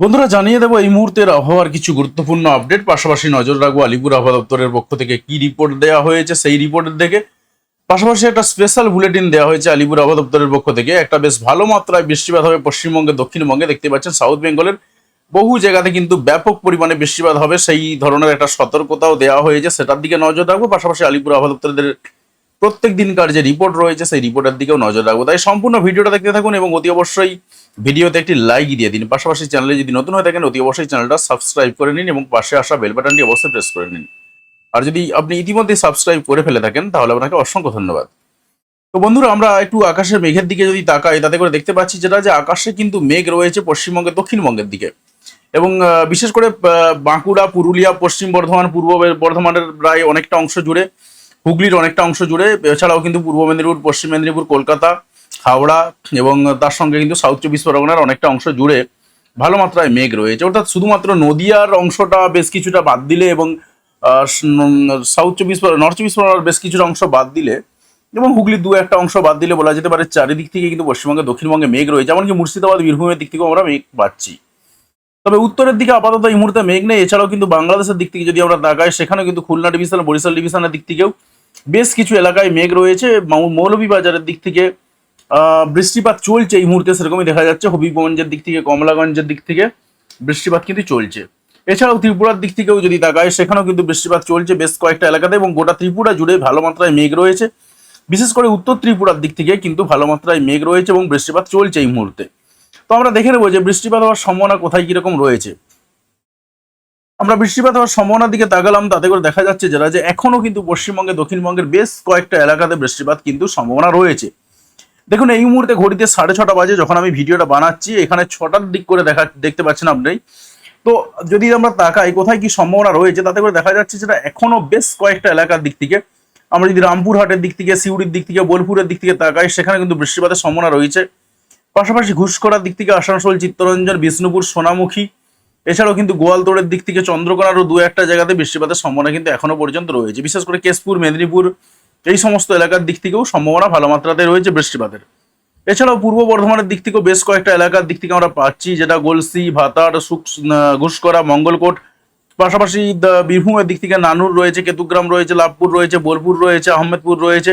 বন্ধুরা, জানিয়ে দেবো, এই মুহূর্তের আবহাওয়ার কিছু গুরুত্বপূর্ণ আপডেট। পাশাপাশি নজর রাখব, আলিপুর আবহাওয়া দপ্তরের পক্ষ থেকে কি রিপোর্ট দেওয়া হয়েছে, সেই রিপোর্টের দেখে। পাশাপাশি একটা স্পেশাল বুলেটিন দেওয়া হয়েছে আলিপুর আবহাওয়া দপ্তরের পক্ষ থেকে। একটা বেশ ভালো মাত্রায় বৃষ্টিপাত হবে পশ্চিমবঙ্গে দক্ষিণবঙ্গে। দেখতে পাচ্ছেন সাউথ বেঙ্গলের বহু জায়গাতে কিন্তু ব্যাপক পরিমাণে বৃষ্টিপাত হবে। সেই ধরনের একটা সতর্কতাও দেওয়া হয়েছে, সেটার দিকে নজর রাখব। পাশাপাশি আলিপুর আবহাওয়া দপ্তরের প্রত্যেক দিনকার যে রিপোর্ট রয়েছে, সেই রিপোর্টের দিকেও নজর রাখব। তাই সম্পূর্ণ ভিডিওটা দেখতে থাকুন এবং অতি অবশ্যই ভিডিওতে একটি লাইক দিয়ে দিন। পাশাপাশি চ্যানেলে যদি নতুন হয়ে থাকেন, অতি অবশ্যই চ্যানেলটা সাবস্ক্রাইব করে নিন এবং পাশে আসা বেল বাটনটি অবশ্যই প্রেস করে নিন। আর যদি আপনি ইতিমধ্যে সাবস্ক্রাইব করে ফেলে থাকেন, তাহলে আপনাকে অসংখ্য ধন্যবাদ। তো বন্ধুরা, আমরা একটু আকাশের মেঘের দিকে যদি তাকাই, তাতে করে দেখতে পাচ্ছি যেটা যে আকাশে কিন্তু মেঘ রয়েছে পশ্চিমবঙ্গের, দক্ষিণবঙ্গের দিকে। এবং বিশেষ করে বাঁকুড়া, পুরুলিয়া, পশ্চিম বর্ধমান, পূর্ব বর্ধমানের প্রায় অনেকটা অংশ জুড়ে, হুগলির অনেকটা অংশ জুড়ে। এছাড়াও কিন্তু পূর্ব মেদিনীপুর, পশ্চিম মেদিনীপুর, কলকাতা হাওড়া এবং তার সঙ্গে কিন্তু সাউথ চব্বিশ পরগনার অনেকটা অংশ জুড়ে ভালো মাত্রায় মেঘ রয়েছে। অর্থাৎ শুধুমাত্র নদিয়ার অংশটা বেশ কিছুটা বাদ দিলে এবং সাউথ চব্বিশ নর্থ চব্বিশ পরগনার বেশ কিছুটা অংশ বাদ দিলে এবং হুগলির দু একটা অংশ বাদ দিলে বলা যেতে পারে চারিদিক থেকে কিন্তু পশ্চিমবঙ্গে, দক্ষিণবঙ্গে মেঘ রয়েছে। এমনকি মুর্শিদাবাদ, বীরভূমের দিক থেকেও আমরা মেঘ পাচ্ছি। তবে উত্তরের দিকে আপাতত এই মুহূর্তে মেঘ নেই। এছাড়াও কিন্তু বাংলাদেশের দিক থেকে যদি আমরা তাকাই, সেখানেও কিন্তু খুলনা ডিভিশন, বরিশাল ডিভিশনের দিক থেকেও বেশ কিছু এলাকায় মেঘ রয়েছে। মৌলভীবাজারের দিক থেকে বৃষ্টিপাত চলছে এই মুহূর্তে, সেরকমই দেখা যাচ্ছে। হবিগঞ্জের দিক থেকে, কমলাগঞ্জের দিক থেকে বৃষ্টিপাত কিন্তু চলছে। এছাড়াও ত্রিপুরার দিক থেকেও যদি তাকায়, সেখানেও কিন্তু বৃষ্টিপাত চলছে বেশ কয়েকটা এলাকাতে এবং গোটা ত্রিপুরা জুড়ে ভালো মাত্রায় মেঘ রয়েছে। বিশেষ করে উত্তর ত্রিপুরার দিক থেকে কিন্তু ভালো মাত্রায় মেঘ রয়েছে এবং বৃষ্টিপাত চলছে এই মুহূর্তে। তো আমরা দেখে নেব যে বৃষ্টিপাত হওয়ার সম্ভাবনা কোথায় কীরকম রয়েছে। আমরা বৃষ্টিপাত হওয়ার সম্ভাবনার দিকে তাকালাম, তাতে করে দেখা যাচ্ছে যারা যে এখনও কিন্তু পশ্চিমবঙ্গে, দক্ষিণবঙ্গের বেশ কয়েকটা এলাকাতে বৃষ্টিপাত কিন্তু সম্ভাবনা রয়েছে। দেখুন, এই মুহূর্তে ঘড়িতে সাড়ে ছটা বাজে যখন আমি ভিডিওটা বানাচ্ছি, এখানে ছটার দিক করে দেখা, দেখতে পাচ্ছেন আপনি। তো যদি আমরা তাকাই, কোথায় কি সম্ভাবনা রয়েছে, তাতে করে দেখা যাচ্ছে যেটা এখনও বেশ কয়েকটা এলাকার দিক থেকে। আমরা যদি রামপুরহাটের দিক থেকে, সিউড়ির দিক থেকে, বোলপুরের দিক থেকে তাকাই, সেখানে কিন্তু বৃষ্টিপাতের সম্ভাবনা রয়েছে। পাশাপাশি ঘুষকরার দিক থেকে আসানসোল, চিত্তরঞ্জন, বিষ্ণুপুর, সোনামুখী, এছাড়াও কিন্তু গোয়ালতোড়ের দিক থেকে চন্দ্রকোনারও দু একটা জায়গাতে বৃষ্টিপাতের সম্ভাবনা কিন্তু এখনও পর্যন্ত রয়েছে। বিশেষ করে কেশপুর, মেদিনীপুর এই সমস্ত এলাকার দিক থেকেও সম্ভাবনা ভালো মাত্রাতে রয়েছে বৃষ্টিপাতের। এছাড়াও পূর্ব বর্ধমানের দিক থেকেও বেশ কয়েকটা এলাকার দিক থেকে আমরা পাচ্ছি, যেটা গোলসি, ভাতার, সুক ঘুষকরা, মঙ্গলকোট। পাশাপাশি বীরভূমের দিক থেকে নানুর রয়েছে, কেতুগ্রাম রয়েছে, লাভপুর রয়েছে, বোলপুর রয়েছে, আহমেদপুর রয়েছে,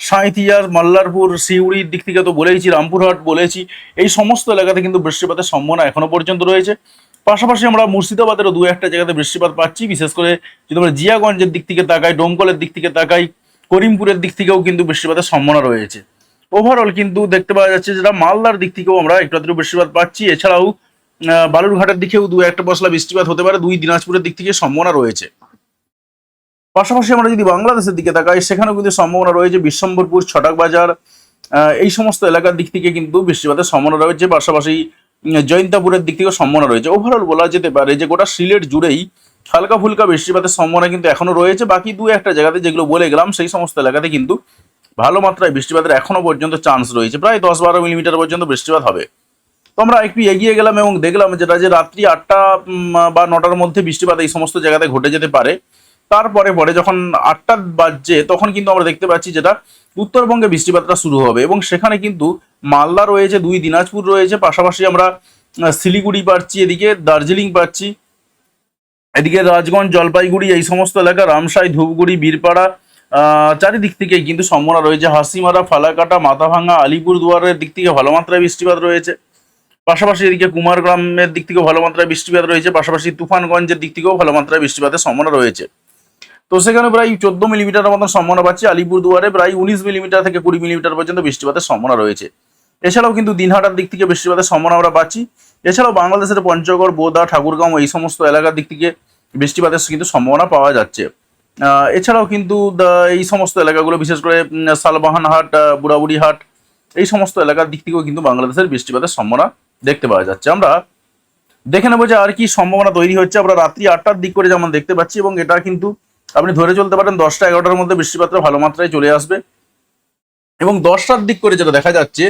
সাঁইথিয়ার, মাল্লারপুর, সিউড়ির দিক থেকে তো বলেইছি, রামপুরহাট বলেছি এই সমস্ত এলাকাতে কিন্তু বৃষ্টিপাতের সম্ভাবনা এখনও পর্যন্ত রয়েছে। পাশাপাশি আমরা মুর্শিদাবাদেরও দু একটা জায়গাতে বৃষ্টিপাত পাচ্ছি, বিশেষ করে যদি আমরা জিয়াগঞ্জের দিক থেকে তাকাই, ডোমকলের দিক থেকে তাকাই করিমপুরের দিক থেকেও কিন্তু বৃষ্টিপাতের সম্ভাবনা রয়েছে। ওভারঅল কিন্তু দেখতে পাওয়া যাচ্ছে যেটা মালদার দিক থেকেও আমরা একটু আধটু বৃষ্টিপাত পাচ্ছি। এছাড়াও বালুরঘাটের দিকেও দু একটা পশলা বৃষ্টিপাত হতে পারে। দুই দিনাজপুরের দিক থেকে সম্ভাবনা রয়েছে। পাশাপাশি আমরা যদি বাংলাদেশের দিকে তাকাই, সেখানেও কিন্তু সম্ভাবনা রয়েছে বিশ্বম্বরপুর ছটাক বাজার এই সমস্ত এলাকার দিক থেকে কিন্তু বৃষ্টিপাতের সম্ভাবনা রয়েছে। পাশাপাশি জয়ন্তাপুরের দিক থেকেও সম্ভাবনা রয়েছে। ওভারঅল বলা যেতে পারে যে, গোটা সিলেট জুড়েই হালকা ফুলকা বৃষ্টিপাতের সম্ভাবনা কিন্তু এখনও রয়েছে। বাকি দু একটা জায়গাতে যেগুলো বলে গেলাম, সেই সমস্ত এলাকাতে কিন্তু ভালো মাত্রায় বৃষ্টিপাতের এখনও পর্যন্ত চান্স রয়েছে। প্রায় দশ বারো মিলিমিটার পর্যন্ত বৃষ্টিপাত হবে। তো আমরা একটু এগিয়ে গেলাম এবং দেখলাম যেটা যে রাত্রি আটটা বা নটার মধ্যে বৃষ্টিপাত এই সমস্ত জায়গাতে ঘটে যেতে পারে। তারপরে পরে যখন আটটা বাজছে, তখন কিন্তু আমরা দেখতে পাচ্ছি যেটা উত্তরবঙ্গে বৃষ্টিপাতটা শুরু হবে এবং সেখানে কিন্তু মালদা রয়েছে, দুই দিনাজপুর রয়েছে, পাশাপাশি আমরা শিলিগুড়ি পাচ্ছি, এদিকে দার্জিলিং পাচ্ছি। এদিকে রাজগঞ্জ, জলপাইগুড়ি, এই সমস্ত এলাকা, রামসাই, ধূপগুড়ি, বীরপাড়া চারিদিক থেকেই কিন্তু সম্ভাবনা রয়েছে। হাসিমারা, ফালাকাটা মাথাভাঙা আলিপুর দুয়ারের দিক থেকে ভালো মাত্রায় বৃষ্টিপাত রয়েছে। পাশাপাশি এদিকে কুমারগ্রামের দিক থেকেও ভালো মাত্রায় বৃষ্টিপাত রয়েছে। পাশাপাশি তুফানগঞ্জের দিক থেকেও ভালো মাত্রায় বৃষ্টিপাতের সম্ভাবনা রয়েছে। তো সেখানে প্রায় চোদ্দ মিলিমিটার মতন সম্ভাবনা পাচ্ছি। আলিপুর দুয়ারে প্রায় উনিশ মিলিমিটার থেকে কুড়ি মিলিমিটার পর্যন্ত বৃষ্টিপাতের সম্ভাবনা রয়েছে। এছাড়াও কিন্তু দিনহাটার দিক থেকে বৃষ্টিপাতের সম্ভাবনা আমরা পাচ্ছি। এছাড়াও বাংলাদেশের পঞ্চগড় বোদা ঠাকুরগাঁও এই সমস্ত এলাকার দিক থেকে বৃষ্টিপাতের কিন্তু সম্ভাবনা পাওয়া যাচ্ছে। এছাড়াও কিন্তু এই সমস্ত এলাকাগুলো বিশেষ করে আহ, বুড়াবুড়িহাট এই সমস্ত এলাকার দিক থেকেও কিন্তু বাংলাদেশের বৃষ্টিপাতের সম্ভাবনা দেখতে পাওয়া যাচ্ছে। আমরা দেখে নেব যে আর কি সম্ভাবনা তৈরি হচ্ছে। আমরা রাত্রি আটটার দিক করে যেমন দেখতে পাচ্ছি এবং এটা কিন্তু আপনি ধরে চলতে পারেন দশটা এগারোটার মধ্যে বৃষ্টিপাতটা ভালো মাত্রায় চলে আসবে। এবং দশটার দিক করে যেটা দেখা যাচ্ছে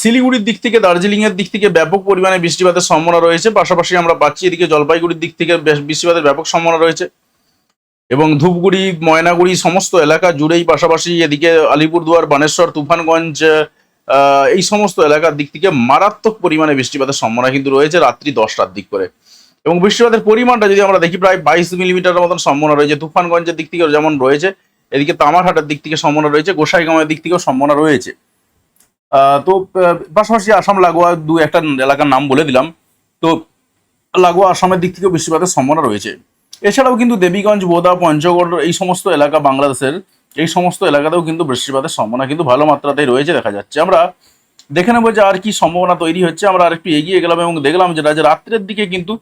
শিলিগুড়ির দিক থেকে দার্জিলিং এর দিক থেকে ব্যাপক পরিমাণে বৃষ্টিপাতের সম্ভাবনা রয়েছে। পাশাপাশি আমরা পাচ্ছি এদিকে জলপাইগুড়ির দিক থেকে বৃষ্টিপাতের ব্যাপক সম্ভাবনা রয়েছে। এবং ধূপগুড়ি, ময়নাগুড়ি, সমস্ত এলাকা জুড়েই পাশাপাশি এদিকে আলিপুরদুয়ার, বানেশ্বর, তুফানগঞ্জ এই সমস্ত এলাকার দিক থেকে মারাত্মক পরিমাণে বৃষ্টিপাতের সম্ভাবনা কিন্তু রয়েছে রাত্রি দশটার দিক করে। এবং বৃষ্টিপাতের পরিমাণটা যদি আমরা দেখি, প্রায় বাইশ মিলিমিটারের মতন সম্ভাবনা রয়েছে। তুফানগঞ্জের দিক থেকে যেমন রয়েছে, এদিকে তামারহাটের দিক থেকে সম্ভাবনা রয়েছে, গোসাইগাঁওয়ের দিক থেকেও সম্ভাবনা রয়েছে। তো পাশাপাশি আসাম, লাগোয়া দু একটা এলাকার নাম বলে দিলাম। তো, লাগোয়া আসামের দিক থেকেও বৃষ্টিপাতের সম্ভাবনা রয়েছে। এছাড়াও কিন্তু দেবীগঞ্জ, বোদা, পঞ্চগড়, এই সমস্ত এলাকা বাংলাদেশের, এই সমস্ত এলাকাতেও কিন্তু বৃষ্টিপাতের সম্ভাবনা কিন্তু ভালো মাত্রাতেই রয়েছে দেখা যাচ্ছে। আমরা দেখে নেব যে আর কি সম্ভাবনা তৈরি হচ্ছে। আমরা আর একটু এগিয়ে গেলাম এবং দেখলাম যেটা যে রাত্রের দিকে কিন্তু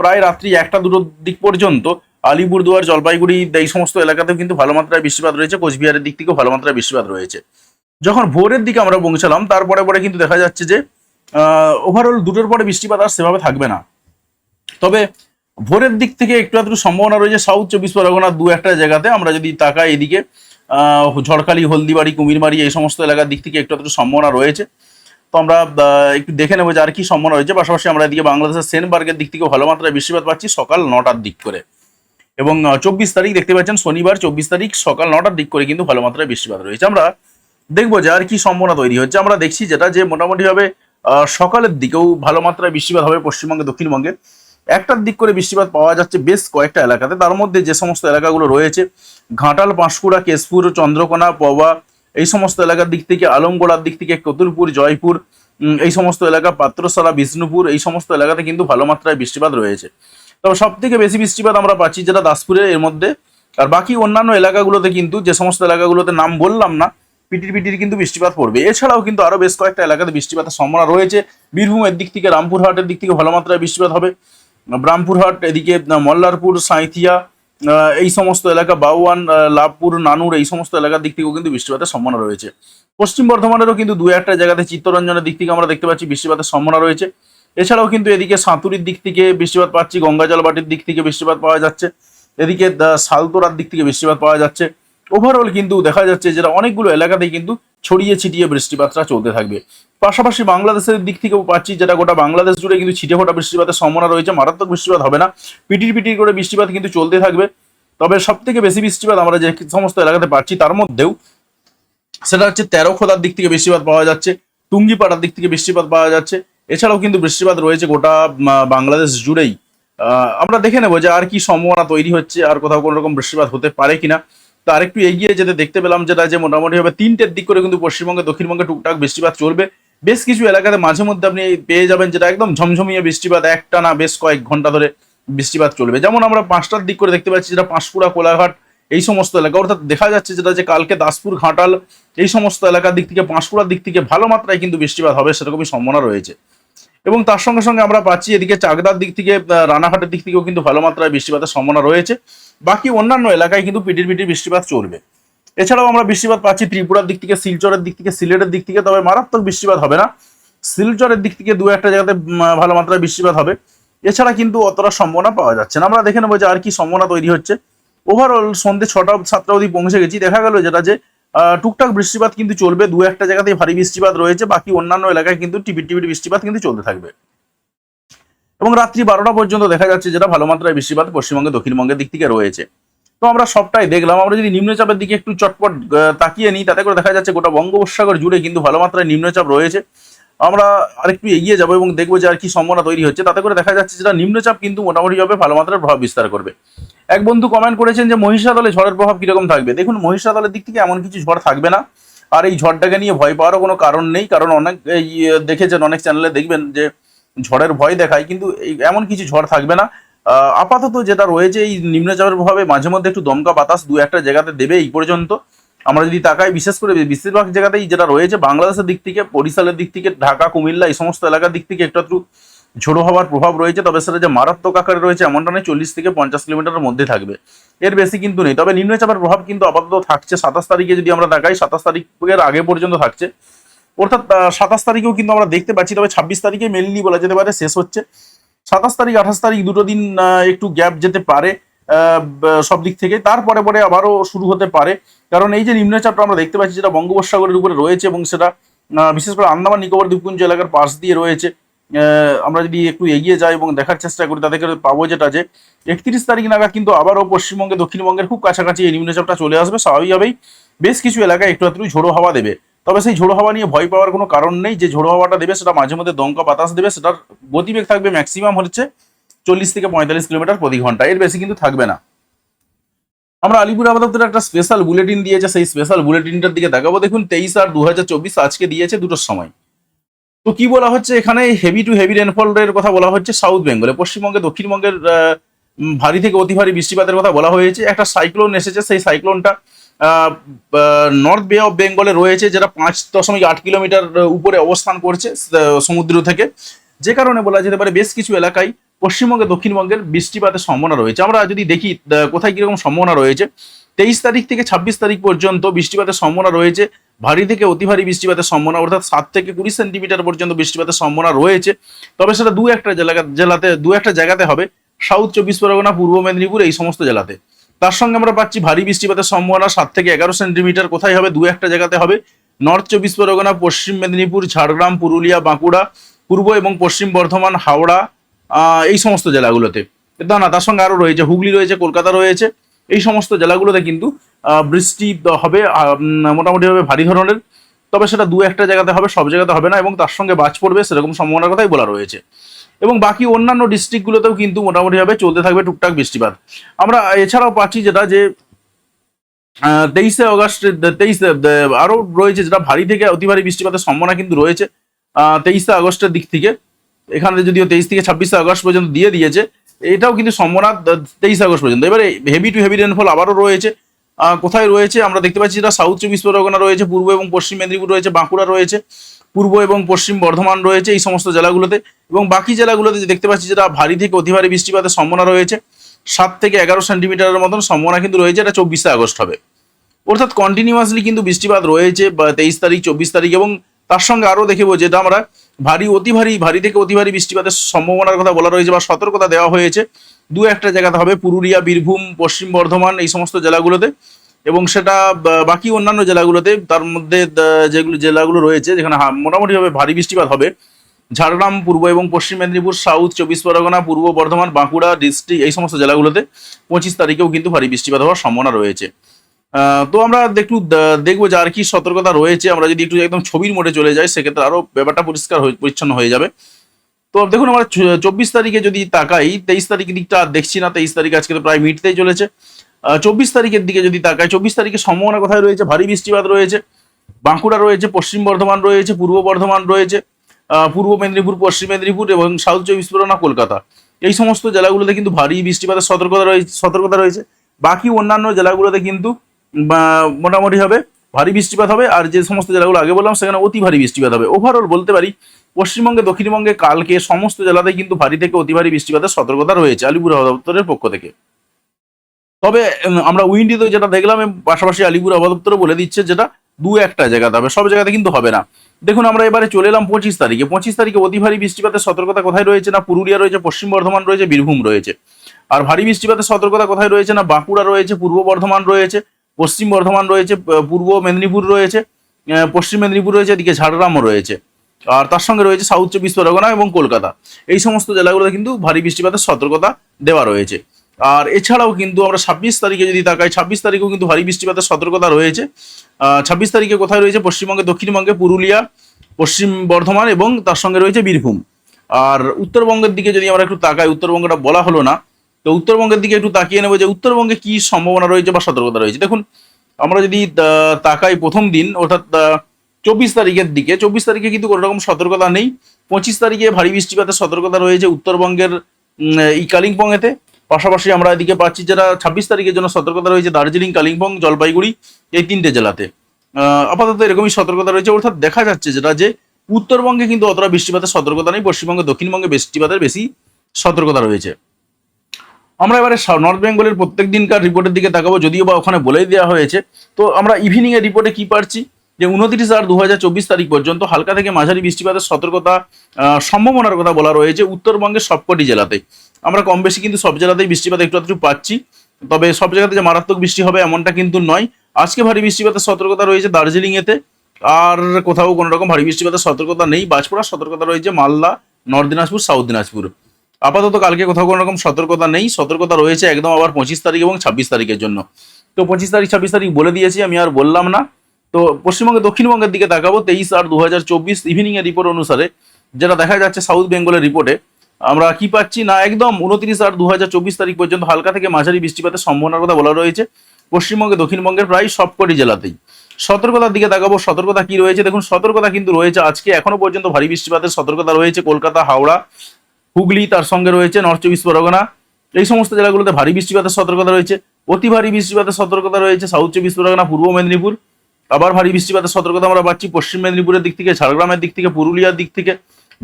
প্রায় রাত্রি একটা দুটোর দিক পর্যন্ত আলিপুরদুয়ার, জলপাইগুড়ি, এই সমস্ত এলাকাতেও কিন্তু ভালো মাত্রায় বৃষ্টিপাত রয়েছে। কোচবিহারের দিক থেকেও ভালো মাত্রায় বৃষ্টিপাত রয়েছে। যখন ভোরের দিকে আমরা পৌঁছালাম তারপরে পরে কিন্তু দেখা যাচ্ছে যে ওভারঅল দুটোর পরে বৃষ্টিপাত আর সেভাবে থাকবে না। তবে ভোরের দিক থেকে একটু আধটু সম্ভাবনা রয়েছে সাউথ চব্বিশ পরগনার দু একটা জায়গাতে। আমরা যদি তাকাই এদিকে ঝড়খালি, হলদিবাড়ি কুমিরমারি এই সমস্ত এলাকার দিক থেকে একটু আধটু সম্ভাবনা রয়েছে। তো আমরা একটু দেখে নেব যে আর কি সম্ভাবনা রয়েছে। পাশাপাশি আমরা এদিকে বাংলাদেশের সেনবার্গের দিক থেকে ভালো মাত্রায় বৃষ্টিপাত পাচ্ছি সকাল নটার দিক করে। এবং চব্বিশ তারিখ দেখতে পাচ্ছেন শনিবার, চব্বিশ তারিখ সকাল নটার দিক করে কিন্তু ভালো মাত্রায় বৃষ্টিপাত রয়েছে। আমরা দেখব যে আর কি সম্ভাবনা তৈরি হচ্ছে। আমরা দেখছি যেটা যে মোটামুটিভাবে সকালের দিকেও ভালো মাত্রায় বৃষ্টিপাত হবে পশ্চিমবঙ্গে, দক্ষিণবঙ্গে। একটার দিক করে বৃষ্টিপাত পাওয়া যাচ্ছে বেশ কয়েকটা এলাকাতে। তার মধ্যে যে সমস্ত এলাকাগুলো রয়েছে, ঘাটাল পাঁশকুড়া কেশপুর, চন্দ্রকোনা পবা এই সমস্ত এলাকার দিক থেকে আলমগোড়ার দিক থেকে কতুলপুর, জয়পুর এই সমস্ত এলাকা পাত্রসালা বিষ্ণুপুর, এই সমস্ত এলাকাতে কিন্তু ভালো মাত্রায় বৃষ্টিপাত রয়েছে। তবে সব থেকে বেশি বৃষ্টিপাত আমরা পাচ্ছি যেটা দাসপুরের এর মধ্যে। আর বাকি অন্যান্য এলাকাগুলোতে কিন্তু, যে সমস্ত এলাকাগুলোতে নাম বললাম না পিটির পিটির কিন্তু বৃষ্টিপাত পড়বে। এছাড়াও কিন্তু আরও বেশ কয়েকটা এলাকাতে বৃষ্টিপাতের সম্ভাবনা রয়েছে। বীরভূমের দিক থেকে রামপুরহাটের দিক থেকে ভালো মাত্রায় বৃষ্টিপাত হবে। ব্রাহ্মপুরহাট এদিকে মল্লারপুর সাঁইথিয়া এই সমস্ত এলাকা বাউয়ান লাভপুর নানুর এই সমস্ত এলাকার দিক থেকেও কিন্তু বৃষ্টিপাতের সম্ভাবনা রয়েছে। পশ্চিম বর্ধমানেরও কিন্তু দু একটা জায়গাতে চিত্তরঞ্জনের দিক থেকে আমরা দেখতে পাচ্ছি বৃষ্টিপাতের সম্ভাবনা রয়েছে। এছাড়াও কিন্তু এদিকে সাঁতুরির দিক থেকে বৃষ্টিপাত পাচ্ছি গঙ্গাজল বাটির দিক থেকে বৃষ্টিপাত পাওয়া যাচ্ছে। এদিকে আহ, শালতোরার দিক থেকে বৃষ্টিপাত পাওয়া যাচ্ছে। ওভারঅল কিন্তু দেখা যাচ্ছে যেটা অনেকগুলো এলাকাতেই কিন্তু ছড়িয়ে ছিটিয়ে বৃষ্টিপাতটা চলতে থাকবে। পাশাপাশি বাংলাদেশের দিক থেকেও পাচ্ছি যেটা গোটা বাংলাদেশ জুড়ে কিন্তু ছিটে ফোটা বৃষ্টিপাতের সম্ভাবনা রয়েছে। মারাত্মক বৃষ্টিপাত হবে না। পিটির পিটির করে বৃষ্টিপাত কিন্তু চলতে থাকবে। তবে সব থেকে বেশি বৃষ্টিপাত আমরা যে সমস্ত এলাকাতে পাচ্ছি, তার মধ্যেও সেটা হচ্ছে তেরো খোদার দিক থেকে বৃষ্টিপাত পাওয়া যাচ্ছে, টুঙ্গিপাড়ার দিক থেকে বৃষ্টিপাত পাওয়া যাচ্ছে। এছাড়াও কিন্তু বৃষ্টিপাত রয়েছে গোটা বাংলাদেশ জুড়েই। আমরা দেখে নেব যে আর কি সম্ভাবনা তৈরি হচ্ছে, আর কোথাও কোনো রকম বৃষ্টিপাত হতে পারে কিনা। তো আরেকটু এগিয়ে যেতে দেখতে পেলাম যেটা যে মোটামুটি হবে তিনটের দিক করে কিন্তু পশ্চিমবঙ্গে, দক্ষিণবঙ্গে টুকটাক বৃষ্টিপাত চলবে। বেশ কিছু এলাকাতে মাঝে মধ্যে আপনি পেয়ে যাবেন যেটা একদম ঝমঝমিয়ে বৃষ্টিপাত, একটা না বেশ কয়েক ঘণ্টা ধরে বৃষ্টিপাত চলবে। যেমন আমরা পাঁচটার দিক করে দেখতে পাচ্ছি যেটা পাঁশকুড়া, কোলাঘাট, এই সমস্ত এলাকা। অর্থাৎ দেখা যাচ্ছে যেটা যে কালকে দাসপুর, ঘাটাল, এই সমস্ত এলাকার দিক থেকে, পাঁশকুড়ার দিক থেকে ভালো মাত্রায় কিন্তু বৃষ্টিপাত হবে সেরকমই সম্ভাবনা রয়েছে। এবং তার সঙ্গে সঙ্গে আমরা পাচ্ছি এদিকে চাকদার দিক থেকে রানাঘাটের দিক থেকেও কিন্তু ভালো মাত্রায় বৃষ্টিপাতের সম্ভাবনা রয়েছে। বাকি অন্যান্য এলাকায় কিন্তু পিটির পিটির বৃষ্টিপাত চলবে। এছাড়াও আমরা বৃষ্টিপাত পাচ্ছি ত্রিপুরার দিক থেকে, শিলচরের দিক থেকে, সিলেটের দিক থেকে, তবে মারাত্মক বৃষ্টিপাত হবে না। শিলচরের দিক থেকে দু একটা জায়গাতে ভালো মাত্রায় বৃষ্টিপাত হবে। এছাড়া কিন্তু অতটা সম্ভাবনা পাওয়া যাচ্ছে না। আমরা দেখে নেব যে আর কি সম্ভাবনা তৈরি হচ্ছে। ওভারঅল সন্ধ্যে ছটা, সাতটা অবধি পৌঁছে গেছি। দেখা গেল যেটা যে টুকটাক বৃষ্টিপাত কিন্তু চলবে, দু একটা জায়গাতেই ভারী বৃষ্টিপাত রয়েছে, বাকি অন্যান্য এলাকায় কিন্তু টিপি টিপি বৃষ্টিপাত কিন্তু চলতে থাকবে। এবং রাত্রি বারোটা পর্যন্ত দেখা যাচ্ছে যেটা ভালো মাত্রায় বৃষ্টিপাত পশ্চিমবঙ্গে, দক্ষিণবঙ্গের দিক থেকে রয়েছে। তো আমরা সবটাই দেখলাম, আমরা যদি নিম্নচাপের দিকে একটু চটপট তাকিয়ে নিই, তাতে করে দেখা যাচ্ছে গোটা বঙ্গোপসাগর জুড়ে কিন্তু ভালো মাত্রায় নিম্নচাপ রয়েছে। আমরা আরেকটু এগিয়ে যাব এবং দেখব যে আর কি সম্ভাবনা তৈরি হচ্ছে। তাতে করে দেখা যাচ্ছে যেটা নিম্নচাপ কিন্তু মোটামুটিভাবে ভালো মাত্রায় প্রভাব বিস্তার করবে। এক বন্ধু কমেন্ট করেছেন যে মহিষাদলে ঝড়ের প্রভাব কীরকম থাকবে? দেখুন মহিষাদলের দিক থেকে এমন কিছু ঝড় থাকবে না। আর এই ঝড়টাকে নিয়ে ভয় পাওয়ারও কোনো কারণ নেই। কারণ অনেক এই, দেখেছেন অনেক চ্যানেলে দেখবেন যে ঝড়ের ভয় দেখায়। কিন্তু এমন কিছু ঝড় থাকবে না। আপাতত যেটা রয়েছে এই নিম্নচাপের প্রভাবে মাঝে মধ্যে একটু দমকা বাতাস দু একটা জায়গাতে দেবে এই পর্যন্ত। আমরা যদি তাকাই, বিশেষ করে বেশিরভাগ জায়গাতেই যেটা রয়েছে, বাংলাদেশের দিক থেকে, বরিশালের দিক থেকে, ঢাকা, কুমিল্লা, এই সমস্ত এলাকার দিক থেকে একটু ঝোড়ো হওয়ার প্রভাব রয়েছে। তবে সেটা যে মারাত্মক আকারে রয়েছে, এমনটা নয়, চল্লিশ থেকে পঞ্চাশ কিলোমিটারের মধ্যে থাকবে। এর বেশি কিন্তু নেই। তবে নিম্নচাপের প্রভাব কিন্তু আপাতত থাকছে। সাতাশ তারিখে যদি আমরা তাকাই, সাতাশ তারিখের আগে পর্যন্ত থাকছে। অর্থাৎ সাতাশ তারিখেও কিন্তু আমরা দেখতে পাচ্ছি, তবে ছাব্বিশ তারিখে মেনলি বলা যেতে পারে শেষ হচ্ছে। সাতাশ তারিখ, আঠাশ তারিখ দুটো দিন একটু গ্যাপ যেতে পারে। সব দিক থেকে। তারপরে পরে আবারও শুরু হতে পারে। কারণ এই যে নিম্নচাপটা আমরা দেখতে পাচ্ছি, যেটা বঙ্গোপসাগরের উপরে রয়েছে এবং সেটা বিশেষ করে আন্দামান, নিকোবর, দ্বীপপুঞ্জ এলাকার পাশ দিয়ে রয়েছে। আমরা যদি একটু এগিয়ে যাই এবং দেখার চেষ্টা করি তাদেরকে পাবো যেটা যে, একত্রিশ তারিখ নাগাদ কিন্তু আবারও পশ্চিমবঙ্গে, দক্ষিণবঙ্গের খুব কাছাকাছি এই নিম্নচাপটা চলে আসবে। স্বাভাবিকভাবেই বেশ কিছু এলাকায় একটু একটু ঝোড়ো হাওয়া দেবে। তবে সেই ঝোড়ো হাওয়া নিয়ে ভয় পাওয়ার কোনো কারণ নেই। যে ঝোড়ো হাওয়াটা দেবে, সেটা মাঝে মধ্যে দমকা বাতাস দেবে, সেটার গতিবেগ থাকবে ম্যাক্সিমাম হচ্ছে চল্লিশ থেকে পঁয়তাল্লিশ কিলোমিটার প্রতি ঘণ্টা। এর বেশি কিন্তু থাকবে না। আমরা আলিপুর আপাতত একটা স্পেশাল বুলেটিন দিয়েছে, সেই স্পেশাল বুলেটিনটার দিকে দেখাবো। দেখুন, তেইশ আর দুহাজার চব্বিশ আজকে দিয়েছে দুটোর সময়। তো কি বলা হচ্ছে এখানে? হেভি টু হেভি রেনফলের কথা বলা হচ্ছে সাউথ বেঙ্গলে পশ্চিমবঙ্গে, দক্ষিণবঙ্গের ভারী থেকে অতি ভারী বৃষ্টিপাতের কথা বলা হয়েছে। একটা সাইক্লোন এসেছে, সেই সাইক্লোনটা নর্থ বে অফ বেঙ্গলে রয়েছে, যেটা পাঁচ দশমিক আট কিলোমিটার উপরে অবস্থান করছে সমুদ্র থেকে। যে কারণে বলা যেতে পারে বেশ কিছু এলাকায় পশ্চিমবঙ্গে, দক্ষিণবঙ্গের বৃষ্টিপাতের সম্ভাবনা রয়েছে। আমরা যদি দেখি কোথায় কীরকম সম্ভাবনা রয়েছে, তেইশ তারিখ থেকে ছাব্বিশ তারিখ পর্যন্ত বৃষ্টিপাতের সম্ভাবনা রয়েছে। ভারী থেকে অতি ভারী বৃষ্টিপাতের সম্ভাবনা, অর্থাৎ সাত থেকে কুড়ি সেন্টিমিটার পর্যন্ত বৃষ্টিপাতের সম্ভাবনা রয়েছে। তবে সেটা দু একটা জেলা জেলাতে, দু একটা জায়গাতে হবে। সাউথ চব্বিশ পরগনা, পূর্ব মেদিনীপুর, এই সমস্ত জেলাতে। তার সঙ্গে আমরা পাচ্ছি ভারী বৃষ্টিপাতের সম্ভাবনা, সাত থেকে এগারো সেন্টিমিটার। কোথায় হবে? দু একটা জায়গাতে হবে। নর্থ চব্বিশ পরগনা, পশ্চিম মেদিনীপুর, ঝাড়গ্রাম, পুরুলিয়া, বাঁকুড়া, পূর্ব এবং পশ্চিম বর্ধমান, হাওড়া এই সমস্ত জেলাগুলোতে। তা না, তার সঙ্গে আরও রয়েছে, হুগলি রয়েছে, কলকাতা রয়েছে, এই সমস্ত জেলাগুলোতে কিন্তু বৃষ্টি হবে মোটামুটি হবে ভারী ধরনের, তবে সেটা দু একটা জায়গাতে হবে, সব জায়গাতে হবে না, এবং তার সঙ্গে বাজ পড়বে, সেরকম সম্ভাবনার কথাই বলা রয়েছে। এবং বাকি অন্যান্য ডিস্ট্রিক্টগুলোতেও কিন্তু মোটামুটিভাবে চলতে থাকবে টুকটাক বৃষ্টিপাত। আমরা এছাড়াও পাচ্ছি যেটা যে তেইশে অগস্ট, তেইশে আরও রয়েছে যেটা ভারী থেকে অতি ভারী বৃষ্টিপাতের সম্ভাবনা কিন্তু রয়েছে তেইশে আগস্টের দিক থেকে। এখানে যদিও তেইশ থেকে ছাব্বিশে আগস্ট পর্যন্ত দিয়ে দিয়েছে, এটাও কিন্তু সম্ভাবনা তেইশ আগস্ট পর্যন্ত। এবারে হেভি টু হেভি রেনফল আবারও রয়েছে। কোথায় রয়েছে? আমরা দেখতে পাচ্ছি যেটা সাউথ চব্বিশ পরগনা রয়েছে, পূর্ব এবং পশ্চিম মেদিনীপুর রয়েছে, বাঁকুড়া রয়েছে, পূর্ব এবং পশ্চিম বর্ধমান রয়েছে এই সমস্ত জেলাগুলোতে। এবং বাকি জেলাগুলোতে দেখতে পাচ্ছি যেটা ভারী থেকে অতি ভারী বৃষ্টিপাতের সম্ভাবনা রয়েছে, সাত থেকে এগারো সেন্টিমিটারের মতন সম্ভাবনা কিন্তু রয়েছে, এটা চব্বিশে আগস্ট হবে। অর্থাৎ কন্টিনিউয়াসলি কিন্তু বৃষ্টিপাত রয়েছে তেইশ তারিখ, চব্বিশ তারিখ, এবং তার সঙ্গে আরও দেখেবো যেটা আমরা ভারী, অতি ভারী ভারী থেকে অতি ভারী বৃষ্টিপাতের সম্ভাবনার কথা বলা রয়েছে বা সতর্কতা দেওয়া হয়েছে। দু একটা জায়গাতে হবে, পুরুলিয়া, বীরভূম, পশ্চিম বর্ধমান, এই সমস্ত জেলাগুলোতে। এবং সেটা বাকি অন্যান্য জেলাগুলোতে, তার মধ্যে যেগুলো, জেলাগুলো রয়েছে, যেখানে মোটামুটিভাবে ভারী বৃষ্টিপাত হবে। ঝাড়গ্রাম, পূর্ব এবং পশ্চিম মেদিনীপুর, সাউথ, চব্বিশ পরগনা, পূর্ব বর্ধমান, বাঁকুড়া, ডিস্ট্রিক্ট, এই সমস্ত জেলাগুলোতে পঁচিশ তারিখেও কিন্তু ভারী বৃষ্টিপাত হওয়ার সম্ভাবনা রয়েছে। তো আমরা একটু দেখব যে আর কি সতর্কতা রয়েছে। আমরা যদি একটু একদম ছবির মোড়ে চলে যাই, সেক্ষেত্রে আরও ব্যাপারটা পরিষ্কার পরিচ্ছন্ন হয়ে যাবে। তো দেখুন, আমরা চব্বিশ তারিখে যদি তাকাই, তেইশ তারিখ দিকটা আর দেখছি না, তেইশ তারিখ আজকে প্রায় মিটতেই চলেছে। চব্বিশ তারিখের দিকে যদি তাকাই, চব্বিশ তারিখে সম্ভাবনা কোথায় রয়েছে? ভারী বৃষ্টিপাত রয়েছে, বাঁকুড়া রয়েছে, পশ্চিম বর্ধমান রয়েছে, পূর্ব বর্ধমান রয়েছে পূর্ব মেদিনীপুর, পশ্চিম মেদিনীপুর এবং সাউথ চব্বিশ পরগনা, কলকাতা। এই সমস্ত জেলাগুলোতে কিন্তু ভারী বৃষ্টিপাতের সতর্কতা রয়েছে সতর্কতা রয়েছে। বাকি অন্যান্য জেলাগুলোতে কিন্তু মোটামুটি হবে, ভারী বৃষ্টিপাত হবে, আর যে সমস্ত জেলাগুলো আগে বললাম, সেখানে অতি ভারী বৃষ্টিপাত হবে। ওভারঅল বলতে পারি, পশ্চিমবঙ্গে, দক্ষিণবঙ্গে, কালকে সমস্ত জেলাতেই কিন্তু ভারী থেকে অতি ভারী বৃষ্টিপাতের সতর্কতা রয়েছে, আলিপুর দপ্তরের পক্ষ থেকে। তবে আমরা উইন্ডিতে যেটা দেখলাম পাশাপাশি আলিপুর আবহাওয়া বলে দিচ্ছে যেটা, দু একটা জায়গাতে হবে, সব জায়গাতে কিন্তু হবে না। দেখুন, আমরা এবারে চলে এলাম পঁচিশ তারিখে। পঁচিশ তারিখে অতি ভারী বৃষ্টিপাতের সতর্কতা কোথায় রয়েছে না, পুরুলিয়া রয়েছে, পশ্চিম বর্ধমান রয়েছে, বীরভূম রয়েছে। আর ভারী বৃষ্টিপাতের সতর্কতা কোথায় রয়েছে না, বাঁকুড়া রয়েছে, পূর্ব বর্ধমান রয়েছে পশ্চিম বর্ধমান রয়েছে পূর্ব মেদিনীপুর রয়েছে পশ্চিম মেদিনীপুর রয়েছে, এদিকে ঝাড়গ্রামও রয়েছে। আর তার সঙ্গে রয়েছে সাউথ চব্বিশ পরগনা এবং কলকাতা। এই সমস্ত জেলাগুলোতে কিন্তু ভারী বৃষ্টিপাতের সতর্কতা দেওয়া রয়েছে। আর এছাড়াও কিন্তু আমরা ছাব্বিশ তারিখে যদি তাকাই, ছাব্বিশ তারিখেও কিন্তু ভারী বৃষ্টিপাতের সতর্কতা রয়েছে। ছাব্বিশ তারিখে কোথায় রয়েছে? পশ্চিমবঙ্গে, দক্ষিণবঙ্গে, পুরুলিয়া, পশ্চিম বর্ধমান এবং তার সঙ্গে রয়েছে বীরভূম। আর উত্তরবঙ্গের দিকে যদি আমরা একটু তাকাই, উত্তরবঙ্গটা বলা হলো না। তো উত্তরবঙ্গের দিকে একটু তাকিয়ে নেব যে উত্তরবঙ্গে কি সম্ভাবনা রয়েছে বা সতর্কতা রয়েছে। দেখুন, আমরা যদি তাকাই প্রথম দিন, অর্থাৎ চব্বিশ তারিখের দিকে, চব্বিশ তারিখে কিন্তু কোনো রকম সতর্কতা নেই। পঁচিশ তারিখে ভারী বৃষ্টিপাতের সতর্কতা রয়েছে উত্তরবঙ্গের এই কালিম্পংয়েতে। পাশাপাশি আমরা এদিকে পাচ্ছি যারা ছাব্বিশ তারিখের জন্য সতর্কতা রয়েছে দার্জিলিং, কালিম্পং, জলপাইগুড়ি, এই তিনটে জেলাতে। আপাতত এরকমই সতর্কতা রয়েছে, অর্থাৎ দেখা যাচ্ছে যেটা যে উত্তরবঙ্গে কিন্তু অতটা বৃষ্টিপাতের সতর্কতা নেই, পশ্চিমবঙ্গে দক্ষিণবঙ্গে বৃষ্টিপাতের বেশি সতর্কতা রয়েছে। আমরা এবারে নর্থ বেঙ্গলের প্রত্যেক দিনকার রিপোর্টের দিকে তাকাবো, যদিও বা ওখানে বলেই দেওয়া হয়েছে। তো আমরা ইভিনিং এর রিপোর্টে কি পারছি? যে উনত্রিশ আর দু হাজার চব্বিশ তারিখ পর্যন্ত হালকা থেকে মাঝারি বৃষ্টিপাতের সতর্কতা সম্ভাবনার কথা বলা রয়েছে উত্তরবঙ্গের সবকটি জেলাতে। আমরা কম বেশি কিন্তু সব জেলাতেই বৃষ্টিপাত একটু একটু পাচ্ছি, তবে সব জায়গাতে যে মারাত্মক বৃষ্টি হবে এমনটা কিন্তু নয়। আজকে ভারী বৃষ্টিপাতের সতর্কতা রয়েছে দার্জিলিং এতে, আর কোথাও কোনো রকম ভারী বৃষ্টিপাতের সতর্কতা নেই। বাজপড়ার সতর্কতা রয়েছে মালদা, নর্থ দিনাজপুর, সাউথ দিনাজপুর। আপাতত কালকে কোথাও কোনো রকম সতর্কতা নেই। সতর্কতা রয়েছে একদম আবার পঁচিশ তারিখ এবং ছাব্বিশ তারিখের জন্য। তো পঁচিশ তারিখ, ছাব্বিশ তারিখ বলে দিয়েছি, আমি আর বললাম না। তো পশ্চিমবঙ্গে দক্ষিণবঙ্গের দিকে তাকাবো, তেইশ আর দু হাজার চব্বিশ ইভিনিং এর রিপোর্ট অনুসারে, যেটা দেখা যাচ্ছে সাউথ বেঙ্গলের রিপোর্টে আমরা কি পাচ্ছি না, একদম উনত্রিশ আর দু হাজার চব্বিশ তারিখ পর্যন্ত হালকা থেকে মাঝারি বৃষ্টিপাতের সম্ভাবনার কথা বলা রয়েছে। পশ্চিমবঙ্গে, দক্ষিণবঙ্গের প্রায় সবকটি জেলাতেই। সতর্কতার দিকে তাকাবো, সতর্কতা কি রয়েছে? দেখুন, সতর্কতা কিন্তু রয়েছে। আজকে এখনও পর্যন্ত ভারী বৃষ্টিপাতের সতর্কতা রয়েছে। কলকাতা, হাওড়া হুগলি তার সঙ্গে রয়েছে নর্থ চব্বিশ পরগনা। এই সমস্ত জেলাগুলোতে ভারী বৃষ্টিপাতের সতর্কতা রয়েছে। অতি ভারী বৃষ্টিপাতের সতর্কতা রয়েছে সাউথ চব্বিশ পরগনা, পূর্ব মেদিনীপুর। আবার ভারী বৃষ্টিপাতের সতর্কতা আমরা পাচ্ছি পশ্চিম মেদিনীপুরের দিক থেকে, ঝাড়গ্রামের দিক থেকে, পুরুলিয়ার দিক থেকে,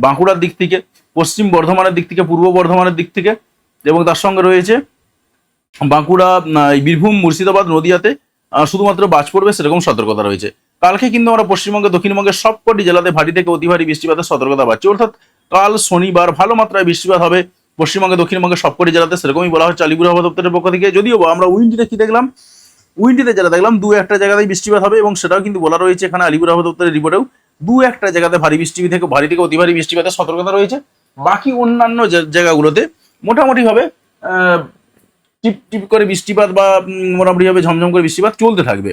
বাঁকুড়ার দিক থেকে, পশ্চিম বর্ধমানের দিক থেকে, পূর্ব বর্ধমানের দিক থেকে এবং তার সঙ্গে রয়েছে বাঁকুড়া বীরভূম, মুর্শিদাবাদ, নদিয়াতে শুধুমাত্র বাজ পড়বে সেরকম সতর্কতা রয়েছে। কালকে কিন্তু আমরা পশ্চিমবঙ্গে, দক্ষিণবঙ্গের সবকটি জেলাতে ভারী থেকে অতি ভারী বৃষ্টিপাতের সতর্কতা পাচ্ছি। অর্থাৎ কাল শনিবার ভালো মাত্রায় বৃষ্টিপাত হবে। পশ্চিমবঙ্গে দক্ষিণবঙ্গের সবকটি জেলাতে সেরকমই বলা হচ্ছে আলিপুর আবহাওয়া দপ্তরের পক্ষ থেকে। যদিও আমরা উইন্ডিতে কি দেখলাম? উইন্ডিতে যেটা দেখলাম, দু একটা জায়গাতেই বৃষ্টিপাত হবে এবং সেটাও কিন্তু বলা রয়েছে এখানে আলিপুর আবহাওয়া দপ্তরের রিপোর্টেও। দু একটা জায়গাতে ভারী বৃষ্টি থেকে, ভারী থেকে অতি ভারী বৃষ্টিপাতের সতর্কতা রয়েছে। বাকি অন্যান্য জায়গাগুলোতে মোটামুটিভাবে টিপ টিপ করে বৃষ্টিপাত বা মোটামুটিভাবে ঝমঝম করে বৃষ্টিপাত চলতে থাকবে।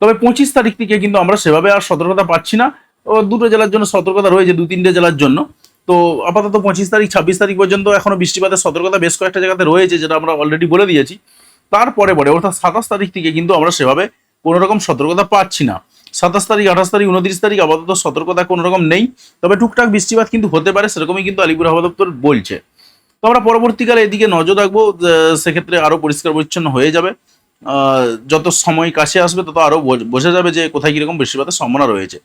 তবে পঁচিশ তারিখ থেকে কিন্তু আমরা সেভাবে আর সতর্কতা পাচ্ছি না। ও, দুটো জেলার জন্য সতর্কতা রয়েছে, দু তিনটে জেলার জন্য। তো আপাতত পঁচিশ তারিখ, ছাব্বিশ তারিখ পর্যন্ত এখনও বৃষ্টিপাতের সতর্কতা বেশ কয়েকটা জায়গাতে রয়েছে, যেটা আমরা অলরেডি বলে দিয়েছি। তারপরে পরে, অর্থাৎ সাতাশ তারিখ থেকে কিন্তু আমরা সেভাবে কোনো রকম সতর্কতা পাচ্ছি না। সাতাশ তারিখ, আঠাশ তারিখ, উনত্রিশ তারিখ আপাতত সতর্কতা কোনো রকম নেই। তবে টুকটাক বৃষ্টিপাত কিন্তু হতে পারে, সেরকমই কিন্তু আলিপুর আবহাওয়া দপ্তর বলছে। তো আমরা পরবর্তীকালে এদিকে নজর রাখব সেক্ষেত্রে আরও পরিষ্কার পরিচ্ছন্ন হয়ে যাবে। যত সময় কাছে আসবে, তত আরও বোঝা যাবে যে কোথায় কীরকম বৃষ্টিপাতের সম্ভাবনা রয়েছে।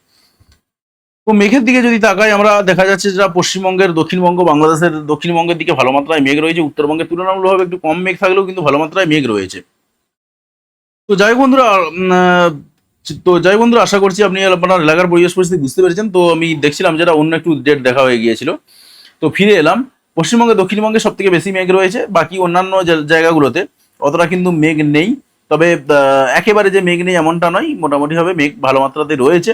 তো মেঘের দিকে যদি তাকাই, আমরা দেখা যাচ্ছে যে পশ্চিমবঙ্গের, দক্ষিণবঙ্গ, বাংলাদেশের দক্ষিণবঙ্গের দিকে ভালো মাত্রায় মেঘ রয়েছে। উত্তরবঙ্গের তুলনামূলকভাবে একটু কম মেঘ থাকলেও কিন্তু ভালো মাত্রায় মেঘ রয়েছে। তো যাই বন্ধুরা তো যাই বন্ধুরা, আশা করছি আপনি আপনার এলাকার পরিবেশ পরিস্থিতি বুঝতে পেরেছেন। তো আমি দেখছিলাম যেটা অন্য একটু ডেট দেখা হয়ে গিয়েছিল। তো ফিরে এলাম। পশ্চিমবঙ্গে, দক্ষিণবঙ্গে সব থেকে বেশি মেঘ রয়েছে। বাকি অন্যান্য জায়গাগুলোতে অতটা কিন্তু মেঘ নেই। তবে একেবারে যে মেঘ নেই এমনটা নয়। মোটামুটিভাবে মেঘ ভালো মাত্রাতে রয়েছে।